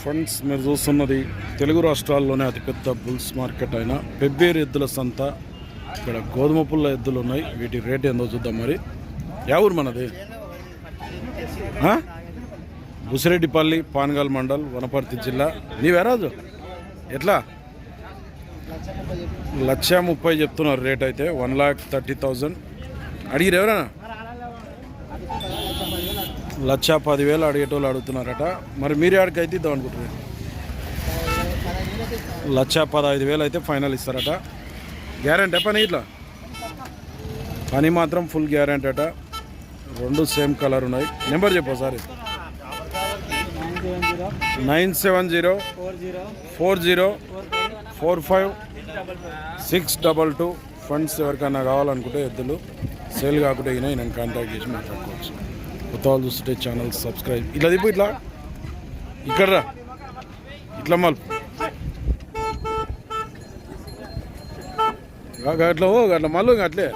Friends మీరు చూస్తున్నది తెలుగు రాష్ట్రాల్లోనే అతిపెద్ద బుల్స్ మార్కెట్ అయిన పెబ్బేరు ఎద్దుల సంత. ఇక్కడ గోధుమ పుల్ల ఎద్దులు ఉన్నాయి. వీటి రేట్ ఏందో చూద్దాం మరి. యా మనది? బుసిరెడ్డిపల్లి పానగాల్ మండల్ వనపర్తి జిల్లా. నీవెరాజు ఎట్లా? లక్ష ముప్పై చెప్తున్నారు రేట్ అయితే. One lakh thirty thousand. అడిగిరు ఎవరైనా లక్ష పదివేలు అడిగేటోళ్ళు అడుగుతున్నారట. మరి మీరు ఆడికి అయితే ఇద్దాం అనుకుంటున్నారు? లక్ష పదహైదు వేలు అయితే ఫైనల్ ఇస్తారట. గ్యారంటీ పని ఇట్లా? పని మాత్రం ఫుల్ గ్యారంటీ అట. రెండు సేమ్ కలర్ ఉన్నాయి. నెంబర్ చెప్పు sir nine seven zero four zero four five six double two. Funds ఎవరికైనా కావాలనుకుంటే ఎద్దులు సేల్ కాకుండా నేను కాంటాక్ట్ చేసి మాట్లాడుకోవచ్చు. కొత్త వాళ్ళు చూస్తుంటే ఛానల్ సబ్స్క్రైబ్ ఇట్లా దిప్పు ఇట్లా. ఇక్కడ రా ఇట్లా మలుపు గా- అట్లా ఓ అట్లా మళ్ళీ అట్లే.